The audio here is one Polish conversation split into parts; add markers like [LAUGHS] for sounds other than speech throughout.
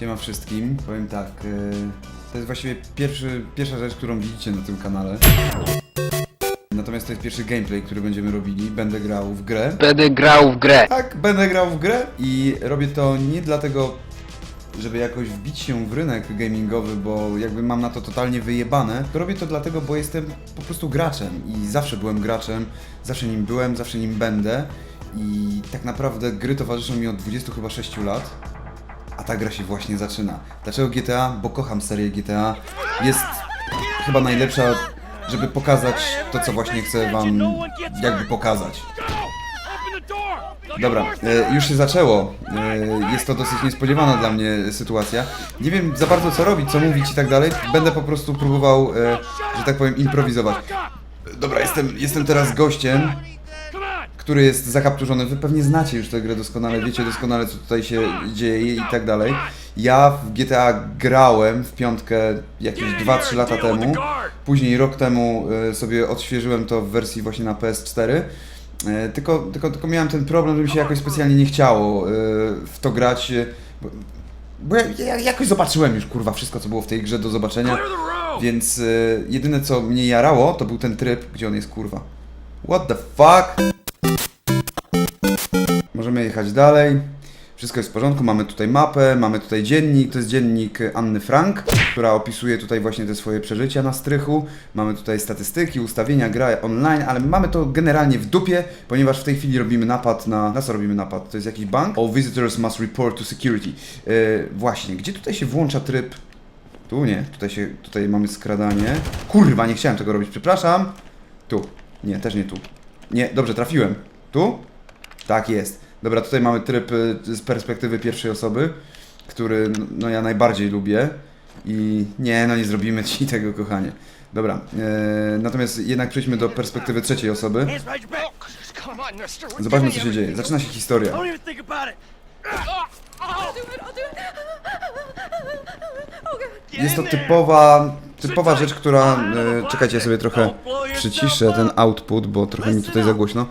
Siema wszystkim. Powiem tak, e, to jest właściwie pierwszy, pierwsza rzecz, którą widzicie na tym kanale. Natomiast to jest pierwszy gameplay, który będziemy robili. Będę grał w grę. Będę grał w grę. Tak, będę grał w grę i robię to nie dlatego, żeby jakoś wbić się w rynek gamingowy, bo jakby mam na to totalnie wyjebane, to robię to dlatego, bo jestem po prostu graczem i zawsze byłem graczem, zawsze nim byłem, zawsze nim będę i tak naprawdę gry towarzyszą mi od 20 chyba 6 lat, a ta gra się właśnie zaczyna. Dlaczego GTA? Bo kocham serię GTA. Jest chyba najlepsza, żeby pokazać to, co właśnie chcę wam jakby pokazać. Dobra, e, już się zaczęło. E, jest to dosyć niespodziewana dla mnie sytuacja. Nie wiem za bardzo co robić, co mówić i tak dalej. Będę po prostu próbował, e, że tak powiem, improwizować. Dobra, jestem, jestem teraz gościem, który jest zakapturzony. Wy pewnie znacie już tę grę doskonale, wiecie doskonale co tutaj się dzieje i tak dalej. Ja w GTA grałem w piątkę jakieś 2-3 lata temu. Później rok temu e, sobie odświeżyłem to w wersji właśnie na PS4. E, Tylko, tylko, tylko miałem ten problem, że mi się jakoś specjalnie nie chciało e, w to grać. Bo, bo ja, ja jakoś zobaczyłem już kurwa wszystko, co było w tej grze do zobaczenia. Więc jedyne co mnie jarało, to był ten tryb, gdzie on jest kurwa. What the fuck? Możemy jechać dalej. Wszystko jest w porządku, mamy tutaj mapę, mamy tutaj dziennik, to jest dziennik Anny Frank, która opisuje tutaj właśnie te swoje przeżycia na strychu. Mamy tutaj statystyki, ustawienia, gra online, ale mamy to generalnie w dupie, ponieważ w tej chwili robimy napad na... Na co robimy napad? To jest jakiś bank? All visitors must report to security. Yy, właśnie, gdzie tutaj się włącza tryb... Tu nie, tutaj się, tutaj mamy skradanie. Kurwa, nie chciałem tego robić, przepraszam. Tu, nie, też nie tu. Nie, dobrze, trafiłem. Tu? Tak jest. Dobra, tutaj mamy tryb y, z perspektywy pierwszej osoby, który no, ja najbardziej lubię i nie, no nie zrobimy ci [LAUGHS] tego, kochanie. Dobra, e, natomiast jednak przejdźmy do perspektywy trzeciej osoby. Zobaczmy, co się dzieje. Zaczyna się historia. Jest to typowa, typowa rzecz, która... E, czekajcie, ja sobie trochę przyciszę ten output, bo trochę mi tutaj za głośno.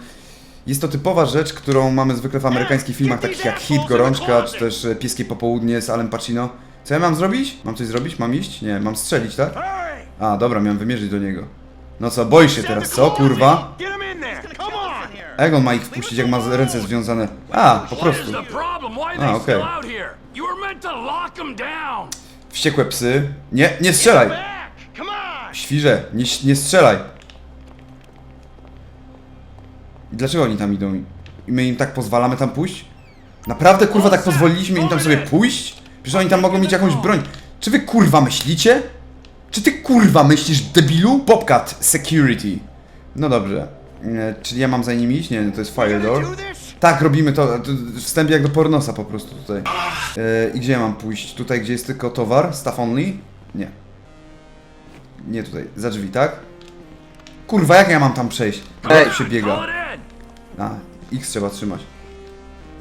Jest to typowa rzecz, którą mamy zwykle w amerykańskich filmach, takich jak Hit, Gorączka, czy też e, Pieskie Popołudnie z Alem Pacino. Co ja mam zrobić? Mam coś zrobić? Mam iść? Nie, mam strzelić, tak? A, dobra, miałem wymierzyć do niego. No co, boisz się teraz, co, kurwa? A jak on ma ich wpuścić, jak ma ręce związane? A, po prostu. Ah, they okay. Wściekłe psy. Nie, nie strzelaj! Świrze, nie, nie strzelaj! I dlaczego oni tam idą? I my im tak pozwalamy tam pójść? Naprawdę, kurwa, tak pozwoliliśmy im tam sobie pójść? Przecież oni tam mogą mieć jakąś broń. Czy wy, kurwa, myślicie? Czy ty, kurwa, myślisz, debilu? Popcat Security. No dobrze. E, czyli ja mam za nimi iść? Nie, no to jest Fire Door. Tak, robimy to. to wstęp jak do pornosa po prostu tutaj. E, I gdzie ja mam pójść? Tutaj, gdzie jest tylko towar? Staff only? Nie. Nie tutaj. Za drzwi, tak? Kurwa, jak ja mam tam przejść? Ej. się biega? A, X trzeba trzymać.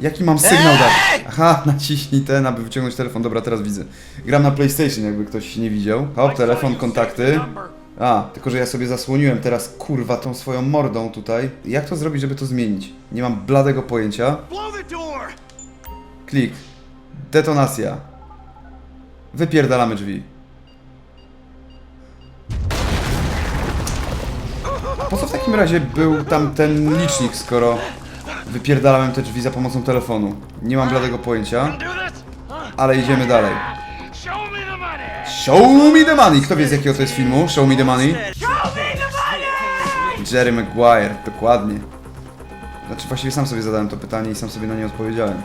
Jaki mam sygnał dać? Aha, [LAUGHS] naciśnij ten, aby wyciągnąć telefon. Dobra, teraz widzę. Gram na PlayStation, jakby ktoś nie widział. Hop, telefon, kontakty. A, tylko że ja sobie zasłoniłem teraz, kurwa, tą swoją mordą tutaj. Jak to zrobić, żeby to zmienić? Nie mam bladego pojęcia. Klik. Detonacja. Wypierdalamy drzwi. Po co w takim razie był tam ten licznik, skoro wypierdalałem te drzwi za pomocą telefonu? Nie mam bladego pojęcia, ale idziemy dalej. Show me the money. Kto wie z jakiego to jest filmu? Show me the money? Jerry Maguire, dokładnie. Znaczy właściwie sam sobie zadałem to pytanie i sam sobie na nie odpowiedziałem.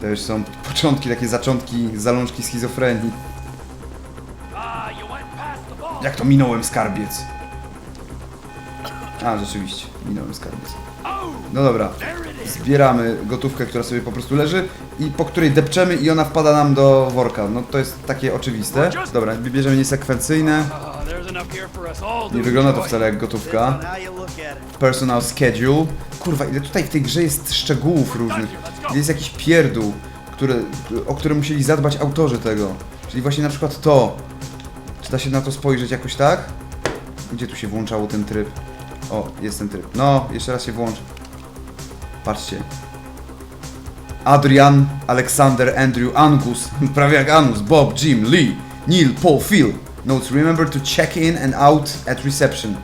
To już są początki, takie zaczątki, zalążki schizofrenii. Jak to minąłem skarbiec? A, rzeczywiście, minąłem skarbiec. No dobra, zbieramy gotówkę, która sobie po prostu leży i po której depczemy i ona wpada nam do worka. No to jest takie oczywiste. Dobra, wybierzemy niesekwencyjne. Nie wygląda to wcale jak gotówka. Personal schedule. Kurwa, ile tutaj w tej grze jest szczegółów różnych. Jest jakiś pierdół, który, o który musieli zadbać autorzy tego. Czyli właśnie na przykład to. Czy da się na to spojrzeć jakoś tak? Gdzie tu się włączało ten tryb? O, jest ten tryb. No, jeszcze raz się włącz. Patrzcie. Adrian, Alexander, Andrew, Angus, [LAUGHS] prawie jak Angus, Bob, Jim, Lee, Neil, Paul, Phil. Notes, remember to check in and out at reception.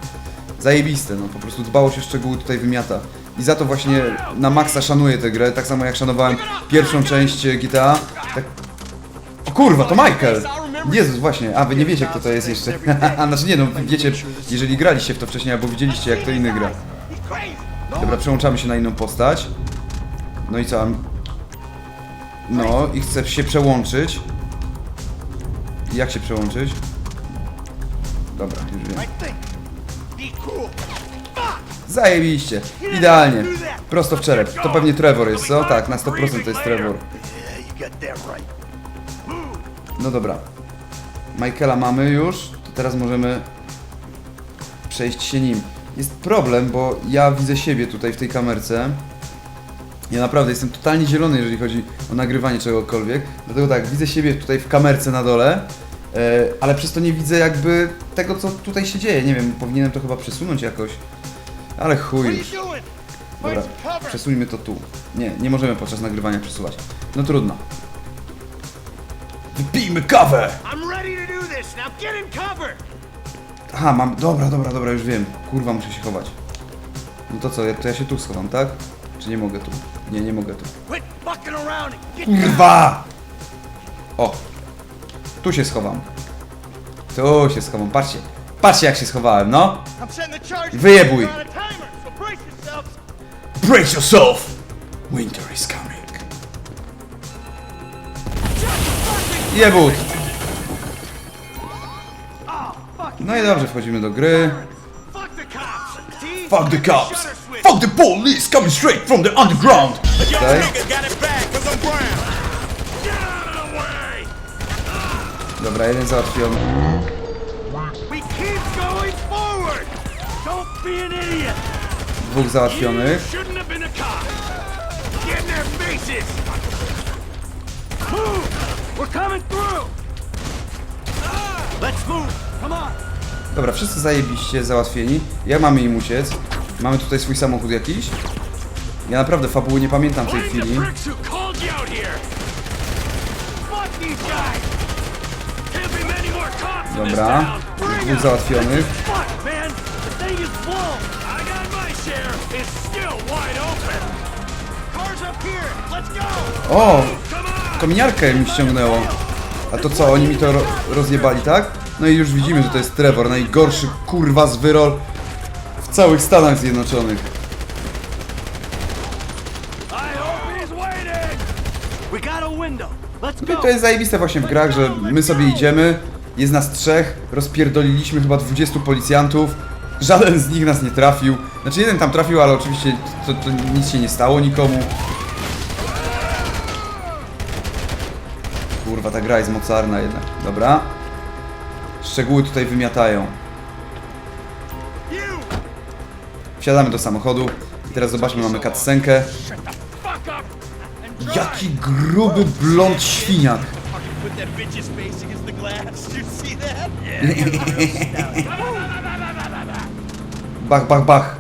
Zajebiste, no po prostu dbało się szczegóły tutaj wymiata. I za to właśnie na maksa szanuję tę grę, tak samo jak szanowałem pierwszą część e, GTA. Tak... O kurwa, to Michael! Jezus, właśnie, a wy nie wiecie kto to jest jeszcze. [LAUGHS] znaczy nie no, wiecie, jeżeli graliście w to wcześniej albo widzieliście jak to inny gra. Dobra, przełączamy się na inną postać. No i co? No i chcę się przełączyć. Jak się przełączyć? Dobra, już wiem. Zajebiście, idealnie. Prosto w czerep. To pewnie Trevor jest, co? Tak, na 100% to jest Trevor. No dobra. Michaela mamy już, to teraz możemy przejść się nim. Jest problem, bo ja widzę siebie tutaj w tej kamerce. Ja naprawdę jestem totalnie zielony, jeżeli chodzi o nagrywanie czegokolwiek. Dlatego tak, widzę siebie tutaj w kamerce na dole, e, ale przez to nie widzę jakby tego, co tutaj się dzieje. Nie wiem, powinienem to chyba przesunąć jakoś. Ale chuj już. Dobra, przesuńmy to tu. Nie, nie możemy podczas nagrywania przesuwać. No trudno. Wypijmy kawę! Aha, mam. Dobra, dobra, dobra, już wiem. Kurwa, muszę się chować. No to co, ja- to ja się tu schowam, tak? Czy nie mogę tu? Nie, nie mogę tu. Kurwa! O! Tu się schowam. Tu się schowam, patrzcie. Patrzcie jak się schowałem, no! Wyjebuj. Brace yourself! Winter is coming. Jebut! No i dobrze, wchodzimy do gry. Fuck the cops. Fuck the police coming straight from the underground! Way! Dobra, jeden idiot. Dwóch załatwionych. Move! We're coming through! Let's move. Come on. Dobra, wszyscy zajebiście załatwieni. Jak mamy im uciec? Mamy tutaj swój samochód jakiś? Ja naprawdę fabuły nie pamiętam w tej chwili. Dobra, dwóch załatwionych. O! Kominiarkę mi ściągnęło. A to co, oni mi to ro rozjebali, tak? No i już widzimy, że to jest Trevor, najgorszy kurwa zwyrol w całych Stanach Zjednoczonych. Go. to jest zajebiste właśnie w grach, że my sobie idziemy, jest nas trzech, rozpierdoliliśmy chyba 20 policjantów, żaden z nich nas nie trafił. Znaczy jeden tam trafił, ale oczywiście to, to nic się nie stało nikomu. Kurwa, ta gra jest mocarna jednak. Dobra. Szczegóły tutaj wymiatają. Wsiadamy do samochodu i teraz zobaczmy, mamy cutscenkę. Jaki gruby blond świniak. Bach, bach, bach.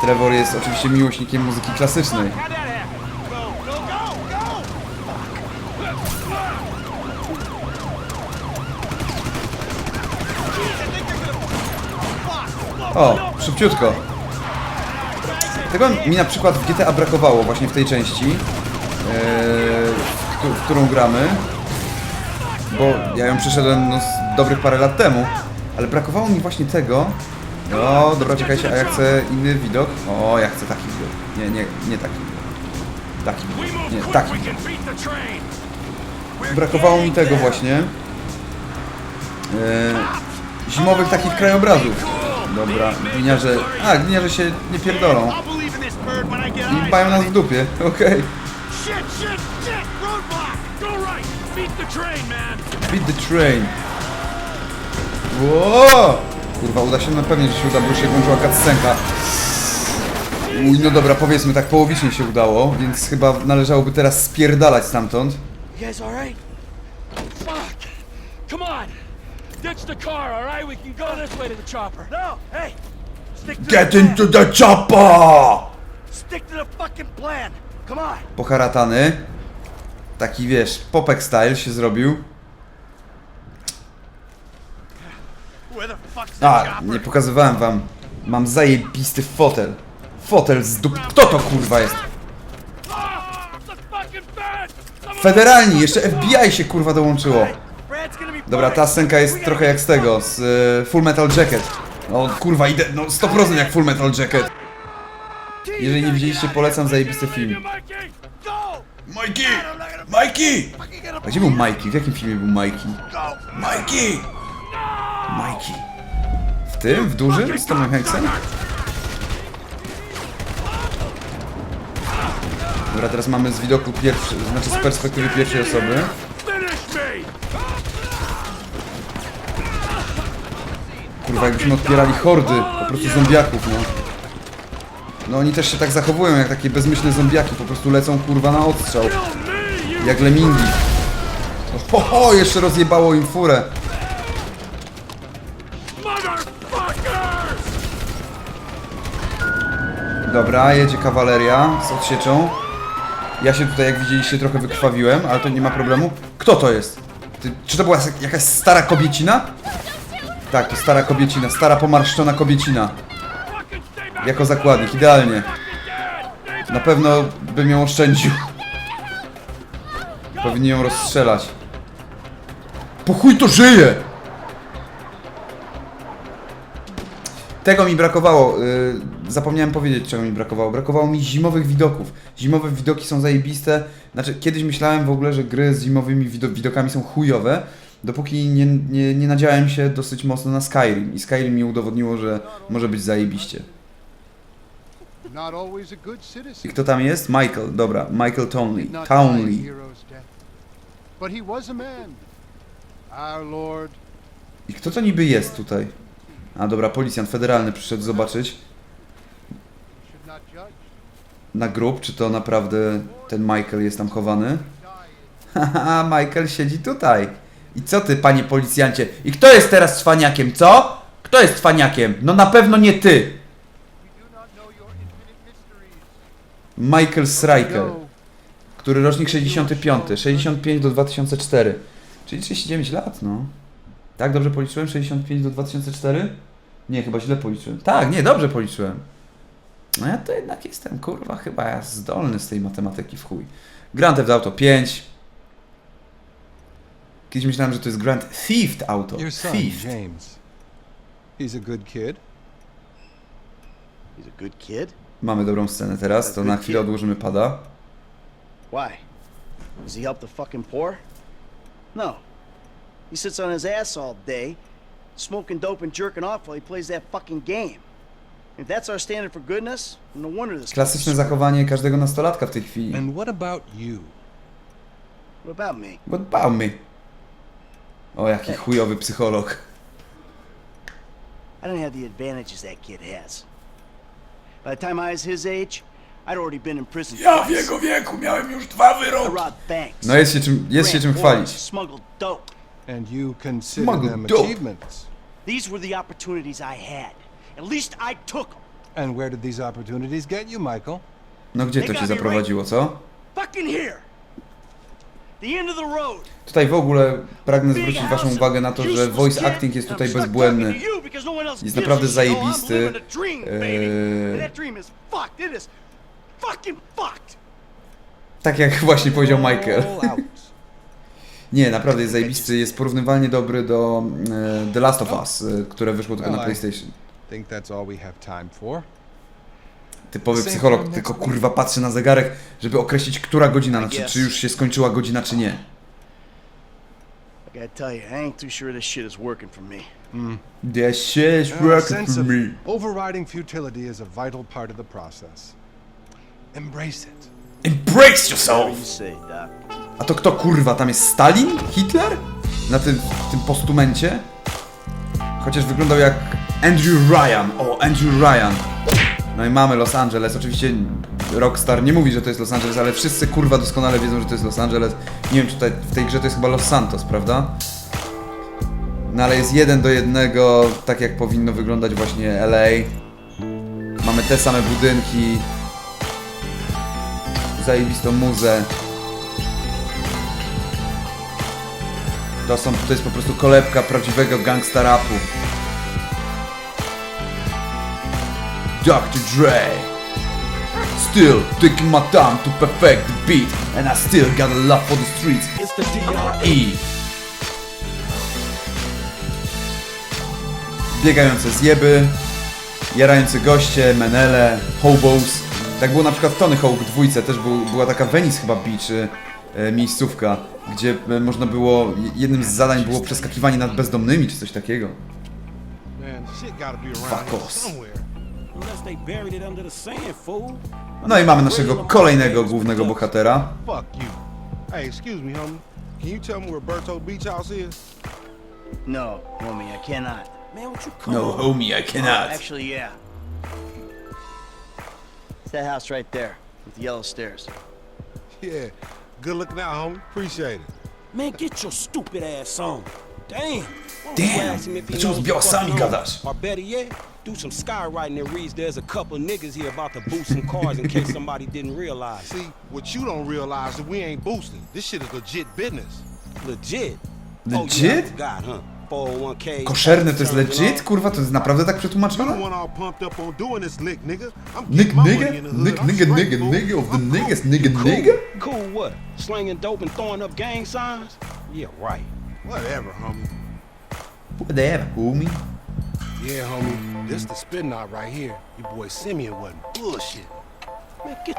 Trevor jest oczywiście miłośnikiem muzyki klasycznej. How'd that happen? Go, go, go, go. Jeez, I think they're gonna. Fuck. O, szybciutko. Tego mi na przykład w GTA brakowało właśnie w tej części, e, w, w którą gramy, bo ja ją przeszedłem no, dobrych parę lat temu, ale brakowało mi właśnie tego. O, dobra, czekajcie, a ja chcę inny widok. O, ja chcę taki widok. Nie, nie, nie taki. Taki, nie, taki. Brakowało mi tego właśnie. E, zimowych takich krajobrazów. Dobra, gliniarze... A, gliniarze się nie pierdolą. I mają nas w dupie, [LAUGHS] okej. Right! Beat the train. Ło! Kurwa, uda się, na pewnie, że się uda, bo się włączyła cutscenka. Uj, no dobra, powiedzmy tak, połowicznie się udało, więc chyba należałoby teraz spierdalać stamtąd. You guys alright? Fuck! Come on! Ditch the car, alright? We can go this way to the chopper. No, hey! Stick to Get the plan. into the chopper! Stick to the fucking plan! Come on. poharatany. Taki wiesz, popek style się zrobił. Where the fuck's the A, chopper? nie pokazywałem wam. Mam zajebisty fotel. Fotel z dup... Kto to kurwa jest? Ah, the fucking bed! Someone Federalni, jeszcze FBI się kurwa dołączyło. Dobra, ta scenka jest trochę jak z tego, z y, Full Metal Jacket. No kurwa, idę, no 100% jak Full Metal Jacket. Jeżeli nie widzieliście, polecam zajebisty film. Mikey! Mikey! A gdzie był Mikey? W jakim filmie był Mikey? Mikey! Mikey. W tym? W dużym? Z Tomem Hanksem? Dobra, teraz mamy z widoku pierwszy, znaczy z perspektywy pierwszej osoby. Finish me! Kurwa, jakbyśmy odpierali hordy po prostu zombiaków, no. No oni też się tak zachowują, jak takie bezmyślne zombiaki, po prostu lecą kurwa na odstrzał. Jak lemingi. No, Ho, ho, jeszcze rozjebało im furę. Dobra, jedzie kawaleria z odsieczą. Ja się tutaj, jak widzieliście, trochę wykrwawiłem, ale to nie ma problemu. Kto to jest? Ty, czy to była jakaś stara kobiecina? Tak, to stara kobiecina, stara pomarszczona kobiecina. Jako zakładnik, idealnie. Na pewno bym ją oszczędził. Powinni ją rozstrzelać. Po chuj to żyje! Tego mi brakowało. Yy, zapomniałem powiedzieć, czego mi brakowało. Brakowało mi zimowych widoków. Zimowe widoki są zajebiste. Znaczy, kiedyś myślałem w ogóle, że gry z zimowymi wido widokami są chujowe, dopóki nie, nie, nie nadziałem się dosyć mocno na Skyrim. I Skyrim mi udowodniło, że może być zajebiście. I kto tam jest? Michael, dobra. Michael Townley. Townley. I kto to niby jest tutaj? A dobra, policjant federalny przyszedł zobaczyć na grób, czy to naprawdę ten Michael jest tam chowany. [LAUGHS] Haha, Michael siedzi tutaj. I co ty, panie policjancie? I kto jest teraz cwaniakiem, co? Kto jest cwaniakiem? No na pewno nie ty! Michael Stryker, No, który rocznik 65, 65 do 2004. Czyli 39 lat, no. Tak, dobrze policzyłem? 65 do 2004? Nie, chyba źle policzyłem. Tak, nie, dobrze policzyłem. No ja to jednak jestem, kurwa, chyba ja zdolny z tej matematyki w chuj. Grand Theft Auto 5. Kiedyś myślałem, że to jest Grand Theft Auto. Your son, Theft. James. He's a good kid. He's a good kid? Mamy dobrą scenę teraz, to na chwilę odłożymy pada. Why? Does he help the fucking poor? No. He sits on his ass all day, smoking dope and jerking off while he plays that fucking game. If that's our standard for goodness, no wonder this Klasyczne zachowanie każdego nastolatka w tej chwili. And what about you? What about me? What about me? O, jaki chujowy psycholog. I don't have the advantages that kid has. By the time I was his age, I'd already been in prison Ja w twice. jego wieku miałem już dwa I wyroki. robbed banks. No jest się czym, jest się czym chwalić. Smuggled dope. And you consider Smuggled them dope. achievements. These were the opportunities I had. At least I took them. And where did these opportunities get you, Michael? No gdzie to cię zaprowadziło, co? Fucking here. The end of the road. Tutaj w ogóle pragnę zwrócić waszą uwagę na to, że voice acting jest tutaj bezbłędny. Jest naprawdę zajebisty. Eee, Tak jak [LAUGHS] właśnie powiedział Michael. [LAUGHS] Nie, naprawdę jest zajebisty, jest porównywalnie dobry do e, The Last of Us, e, które wyszło tylko na PlayStation. Think that's all we have time for. Typowy psycholog, tylko kurwa patrzy na zegarek, żeby określić, która godzina, znaczy czy już się skończyła godzina, czy nie. Gotta tell you, I ain't too sure this shit is working for me. The shit A working sense for of me. overriding futility is a vital part of the process. Embrace it. Embrace yourself! A to kto kurwa, tam jest Stalin? Hitler? Na tym, tym postumencie? Chociaż wyglądał jak Andrew Ryan. O, Andrew Ryan. No i mamy Los Angeles. Oczywiście Rockstar nie mówi, że to jest Los Angeles, ale wszyscy kurwa doskonale wiedzą, że to jest Los Angeles. Nie wiem, czy tutaj, w tej grze to jest chyba Los Santos, prawda? No ale jest jeden do jednego, tak jak powinno wyglądać właśnie LA. Mamy te same budynki. zajebistą muzę. To, są, to jest po prostu kolebka prawdziwego gangsta rapu. Dr. Dre. Still taking my time to perfect the beat, and I still got a love for the streets. It's the DRE. Biegające zjeby, jarający goście, menele, hobos. Tak było na przykład w Tony Hawk dwójce, też był, była taka Venice chyba Beach, y, e, miejscówka, gdzie e, można było, jednym z zadań było przeskakiwanie nad bezdomnymi, czy coś takiego. Fuck off. No i mamy naszego kolejnego głównego bohatera. Fuck you. Hey, excuse me, homie. Can you tell me where Berto Beach House is? No, homie, I cannot. Man, what you come No homie, I cannot. Actually, yeah. It's that house right there with the yellow stairs. Yeah. Good looking out, homie. Appreciate it. Man, get your stupid ass on. Damn. Damn. Dlaczego z białasami gadasz? Or better yet, do some skywriting that reads there's a couple niggas here about to boost some cars in case [LAUGHS] somebody didn't realize. See, what you don't realize is we ain't boosting. This shit is legit business. Legit. Oh, yeah, Legit? forgot, huh? 401k. Koszerne to jest legit? Kurwa, to jest naprawdę tak przetłumaczone? one all pumped up on doing this lick, nigga. I'm Nick nigga? money in the hood. Nick nigga nigga nigga of the niggas nigga nigga? Cool what? Slinging dope and throwing up gang signs? Yeah, right. Whatever, homie. Whatever, homie. Yeah, homie. This the spin knot right here. Your boy Simeon wasn't bullshit.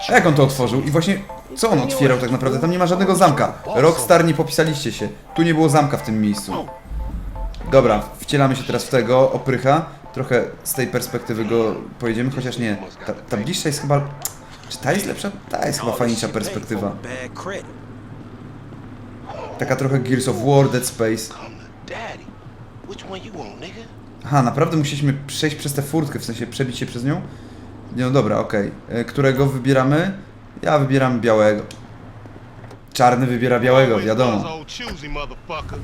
A jak on to otworzył? I właśnie, co on otwierał tak naprawdę? Tam nie ma żadnego zamka. Rockstar nie popisaliście się. Tu nie było zamka w tym miejscu. Dobra, wcielamy się teraz w tego oprycha. Trochę z tej perspektywy go pojedziemy, chociaż nie. Ta, ta bliższa jest chyba... Czy ta jest lepsza? Ta jest chyba fajniejsza perspektywa. Taka trochę Gears of War, Dead Space. Aha, naprawdę musieliśmy przejść przez tę furtkę, w sensie przebić się przez nią? No dobra, okej. E, Którego wybieramy? Ja wybieram białego. Czarny wybiera białego, wiadomo. Choosy motherfucker.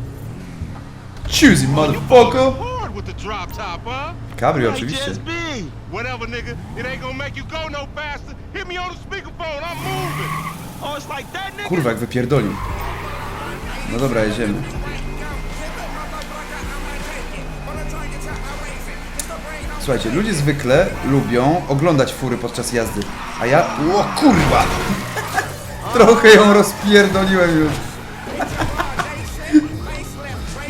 Choosy motherfucker! Hard with the drop top, huh? Słuchajcie, ludzie zwykle lubią oglądać fury podczas jazdy, a ja... O kurwa! [LAUGHS] Trochę ją rozpierdoliłem już.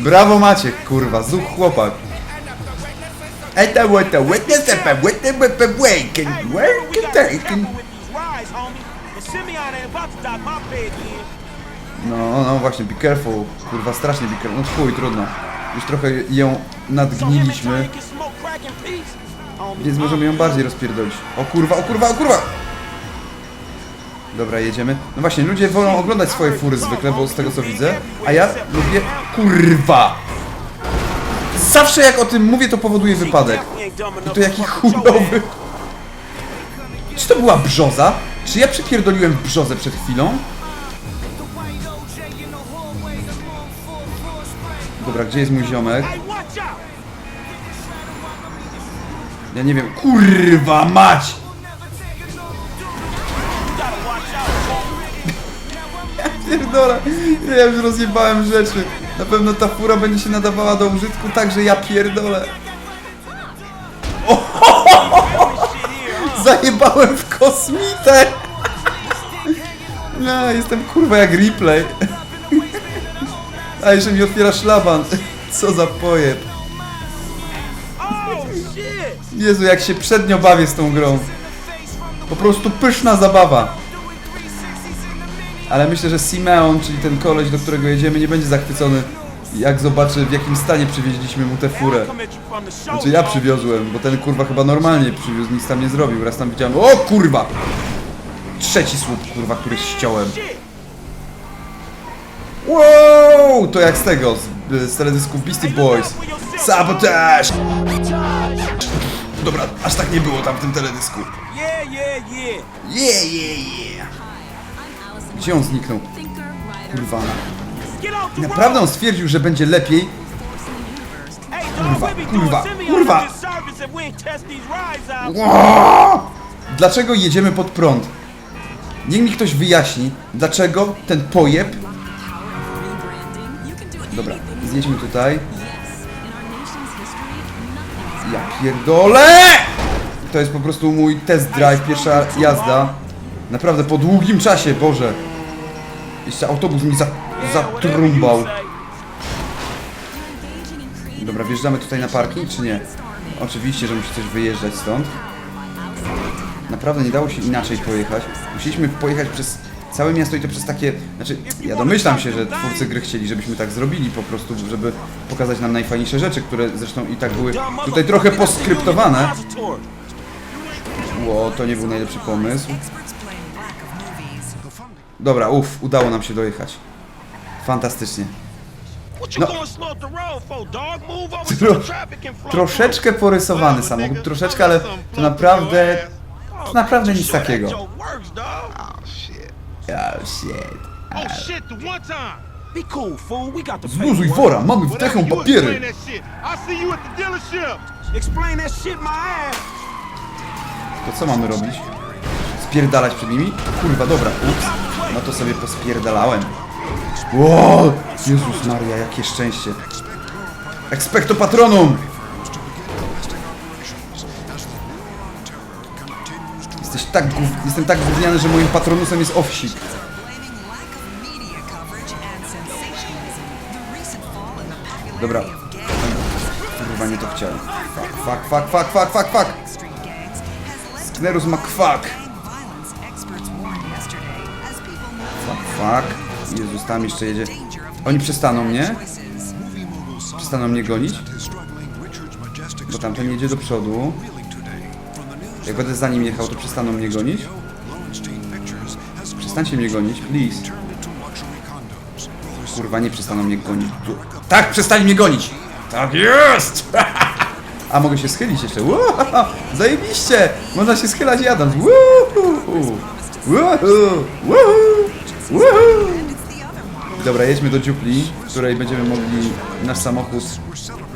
[LAUGHS] Brawo Maciek, kurwa, zuch chłopak. Eta łeta, łeta sepa, łeta łeta łejken, Hey, remember we łejken, gotta be tejken. careful with these rides, homie. And Simeon ain't about to dock my bed in. No, no właśnie, be careful. Kurwa, strasznie be careful. No chuj, trudno. Już trochę ją nadgniliśmy, Więc możemy ją bardziej rozpierdolić. O kurwa, o kurwa, o kurwa! Dobra, jedziemy. No właśnie, ludzie wolą oglądać swoje fury zwykle, bo z tego co widzę, a ja lubię... Kurwa! Zawsze jak o tym mówię, to powoduje wypadek. I to jaki chujowy... Czy to była brzoza? Czy ja przypierdoliłem w brzozę przed chwilą? Dobra, gdzie jest mój ziomek? Ja nie wiem. Kurwa mać! Homie. Pierdolę, ja już rozjebałem rzeczy. Na pewno ta fura będzie się nadawała do użytku, także ja pierdolę. [LAUGHS] Zajebałem w kosmitę! No, jestem kurwa jak replay. A jeszcze mi otwiera szlaban. Co za pojeb. Jezu, jak się przednio bawię z tą grą. Po prostu pyszna zabawa. Ale myślę, że Simeon, czyli ten koleś, do którego jedziemy, nie będzie zachwycony, jak zobaczy, w jakim stanie przywieźliśmy mu tę furę. Znaczy ja przywiozłem, bo ten kurwa chyba normalnie przywiózł, nic tam nie zrobił. Raz tam widziałem, o kurwa! Trzeci słup, kurwa, który ściąłem. Wow! To jak z tego, z, z teledysków Beastie Boys. Sabotage! Dobra, aż tak nie było tam w tym teledysku. Yeah, yeah, yeah. Yeah, yeah, yeah. Gdzie on zniknął? Kurwa. Get out the Naprawdę on stwierdził, że będzie lepiej. Hey, Kurwa, dog, we be doing kurwa, kurwa. a disservice if we ain't test these rides out. Ło! Dlaczego jedziemy pod prąd? Niech mi ktoś wyjaśni, dlaczego ten pojeb... Dobra, zjedźmy tutaj. Ja pierdolę! To jest po prostu mój test drive, pierwsza jazda. Naprawdę po długim czasie, Boże. Jeszcze autobus mi za, zatrumbał. Dobra, wjeżdżamy tutaj na parking, czy nie? Oczywiście, że musi coś wyjeżdżać stąd. Naprawdę nie dało się inaczej pojechać. Musieliśmy pojechać przez całe miasto i to przez takie... Znaczy, ja domyślam się, że twórcy gry chcieli, żebyśmy tak zrobili po prostu, żeby pokazać nam najfajniejsze rzeczy, które zresztą i tak były tutaj trochę poskryptowane. Ło, to nie był najlepszy pomysł. Dobra, uff, udało nam się dojechać. Fantastycznie. No. Tro-. Troszeczkę porysowany samochód, troszeczkę, ale to naprawdę... To naprawdę nic takiego. Oh shit. Oh shit, the one time. Be cool, fool. We got the Zluzuj wora, mamy wdechę you papiery. explain that shit. I see you at the dealership. Explain that shit my ass. To co mamy robić? Spierdalać przed nimi? Kurwa, dobra, ups. No to sobie pospierdalałem. Ło! Jezus Maria, jakie szczęście. Expecto Patronum! Tak. Jestem tak gówniany, że moim patronusem jest owsik. Dobra. Kurwa, nie to chciałem. Fuck, fuck, fuck, fuck, fuck, fuck, fuck! Sknerus ma kwak! Fuck, fuck. Jezus, tam jeszcze jedzie. Oni przestaną mnie? Przestaną mnie gonić? Bo tamten jedzie do przodu. Jak będę za nim jechał, to przestaną mnie gonić? Przestańcie mnie gonić, please. Kurwa, nie przestaną mnie gonić. Tak, przestań mnie gonić! Tak jest! [LAUGHS] A mogę się schylić jeszcze. Zajebiście! Można się schylać jadąc. Woohoo! Dobra, jedźmy do dziupli, w której będziemy mogli nasz samochód...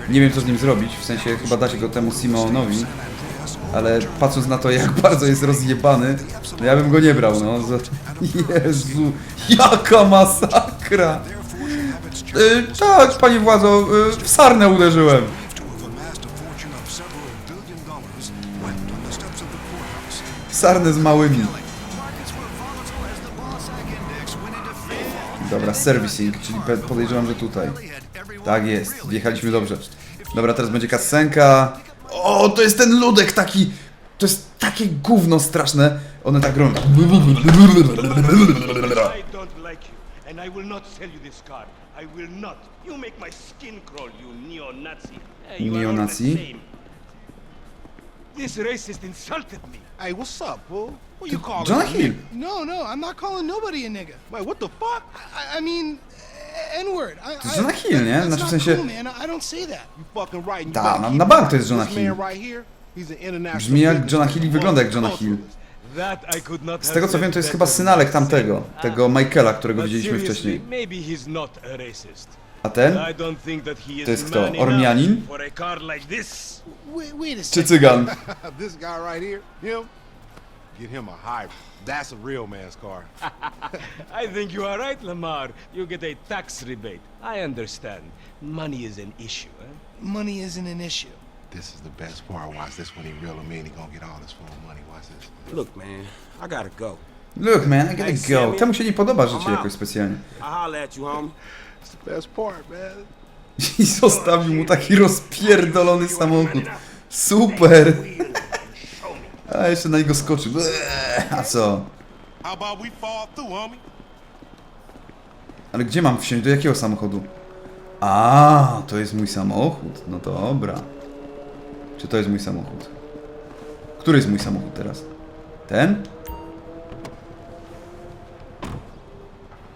Nie wiem co z nim zrobić, w sensie chyba dać go temu Simonowi. Ale patrząc na to jak [LAUGHS] bardzo jest rozjebany, no ja bym go nie brał, no. Jezu, jaka masakra! Y, tak, panie władzo, y, w sarnę uderzyłem. Sarnę z małymi. Dobra, servicing, czyli podejrzewam, że tutaj. Tak jest, wjechaliśmy dobrze. Dobra, teraz będzie kasenka. O, to jest ten ludek taki... To jest takie gówno straszne. One tak robią. I don't like you, and I will not sell you this car. I will not. You make my skin crawl, you neo-Nazi. Hey, you are all the Neo-Nazi? same. This racist insulted me. Hey, what's up, fool? Who you calling? Jonah Hill. No, no, I'm not calling nobody a nigga. Wait, what the fuck? I, I mean, To jest Jonah Hill, nie? Znaczy w sensie... Da, na- keep na bank to jest Jonah Hill. Brzmi jak Jonah Hill i wygląda jak Jonah Hill. Z tego co wiem, to jest chyba synalek tamtego, tego Michaela, którego widzieliśmy wcześniej. A ten? To jest kto? Ormianin? Czy cygan? [LAUGHS] get him a hybrid. That's a real man's car. [LAUGHS] I think you are right, Lamar. You get a tax rebate. I understand. Money is an issue, eh? Money isn't an issue. This is the best part. Watch this when he reel him in. He gonna get all his full money. Watch this. Look, man, I gotta go. Look man, I gotta Hey, go. Temu się nie podoba życie jakoś specjalnie. I holler at you, homie. It's the best part, man. [LAUGHS] I zostawił mu taki rozpierdolony samochód. Super! A jeszcze na niego skoczył. Eee, A co? Ale gdzie mam wsiąść? Do jakiego samochodu? A, to jest mój samochód. No dobra. Czy to jest mój samochód? Który jest mój samochód teraz? Ten?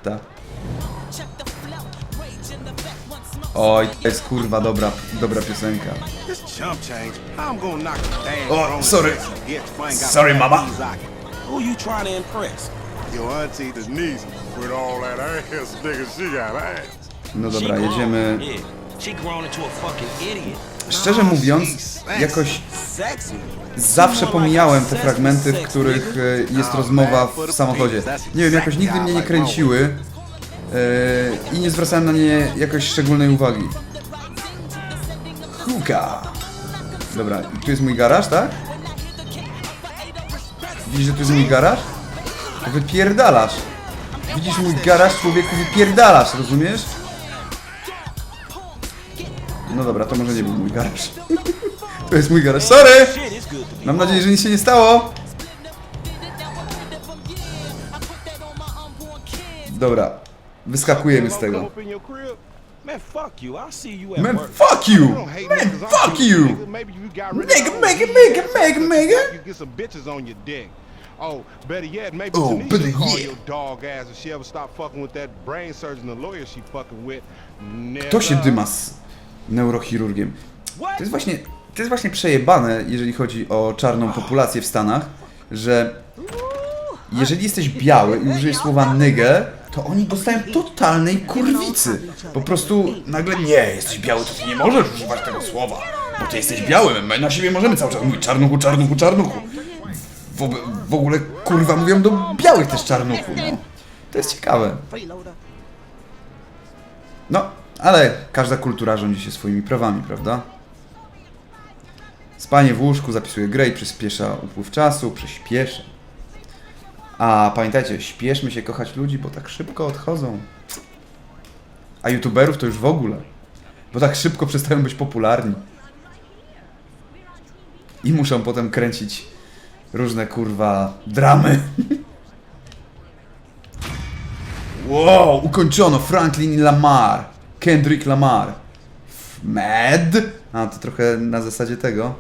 Tak. Oj, to jest kurwa dobra, dobra piosenka. Chump change. I'm gonna knock the damn Oh, grown sorry. Sorry, mama. Who you trying to impress? Your auntie Denise with all that ass, nigga, she got ass. No dobra, jedziemy. Szczerze mówiąc, jakoś zawsze pomijałem te fragmenty, w których e, jest rozmowa w samochodzie. Nie wiem, jakoś nigdy mnie nie kręciły e, i nie zwracałem na nie jakoś szczególnej uwagi. Huka! Dobra, tu jest mój garaż, tak? Widzisz, że tu jest mój garaż? To wypierdalasz. Widzisz mój garaż, człowieku, wypierdalasz, rozumiesz? No dobra, to może nie był mój garaż. [LAUGHS] to jest mój garaż, sorry! Mam nadzieję, że nic się nie stało. Dobra, wyskakujemy z tego. Man, fuck you. I'll see you at Man, work. fuck you! Man, fuck you! nigga. Maybe you got rid of Nigga, mega, and mega, you mega. get some bitches on your dick. Oh, better yet, maybe Oh, Tanisha better call yet. your dog ass if she ever stop fucking with that brain surgeon, the lawyer she fucking with. To się Nigga. dyma z neurochirurgiem. To jest właśnie, to jest właśnie przejebane, jeżeli chodzi o czarną populację w Stanach, że jeżeli jesteś biały i użyjesz słowa nygę, to oni dostają totalnej kurwicy. Po prostu nagle nie, jesteś biały, to ty nie możesz używać tego słowa, bo ty jesteś biały, my na siebie możemy cały czas mówić czarnuchu, czarnuchu, czarnuchu. W, w ogóle kurwa mówią do białych też czarnuchu, no. To jest ciekawe. No, ale każda kultura rządzi się swoimi prawami, prawda? Spanie w łóżku zapisuje grę i przyspiesza upływ czasu, przyspiesza. A pamiętajcie, śpieszmy się kochać ludzi, bo tak szybko odchodzą. A youtuberów to już w ogóle. Bo tak szybko przestają być popularni. I muszą potem kręcić różne kurwa dramy. [LAUGHS] Wow, ukończono Franklin Lamar. Kendrick Lamar. Mad? A, to trochę na zasadzie tego.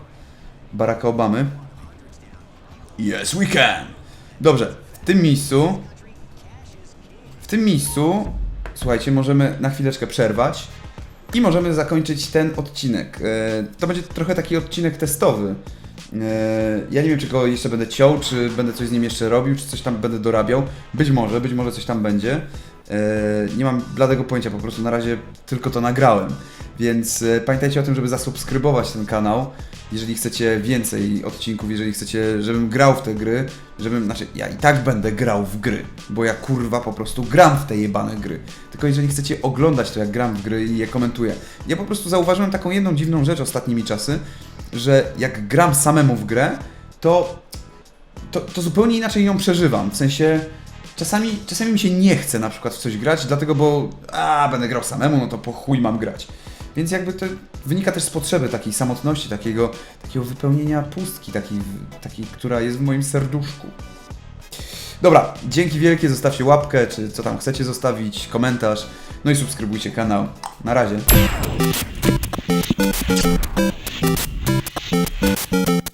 Baracka Obamy. Yes, we can. Dobrze, w tym miejscu... W tym miejscu, słuchajcie, możemy na chwileczkę przerwać i możemy zakończyć ten odcinek. E, To będzie trochę taki odcinek testowy. E, Ja nie wiem, czy go jeszcze będę ciął, czy będę coś z nim jeszcze robił, czy coś tam będę dorabiał. Być może, być może coś tam będzie. E, Nie mam bladego pojęcia, po prostu na razie tylko to nagrałem. Więc e, pamiętajcie o tym, żeby zasubskrybować ten kanał, jeżeli chcecie więcej odcinków, jeżeli chcecie, żebym grał w te gry, żebym, znaczy ja i tak będę grał w gry, bo ja kurwa po prostu gram w te jebane gry. Tylko jeżeli chcecie oglądać to jak gram w gry i je komentuję. Ja po prostu zauważyłem taką jedną dziwną rzecz ostatnimi czasy, że jak gram samemu w grę, to to, to zupełnie inaczej ją przeżywam. W sensie czasami, czasami mi się nie chce na przykład w coś grać, dlatego bo a będę grał samemu, no to po chuj mam grać. Więc jakby to wynika też z potrzeby takiej samotności, takiego, takiego wypełnienia pustki, takiej, takiej, która jest w moim serduszku. Dobra, dzięki wielkie, zostawcie łapkę, czy co tam chcecie zostawić, komentarz, no i subskrybujcie kanał. Na razie.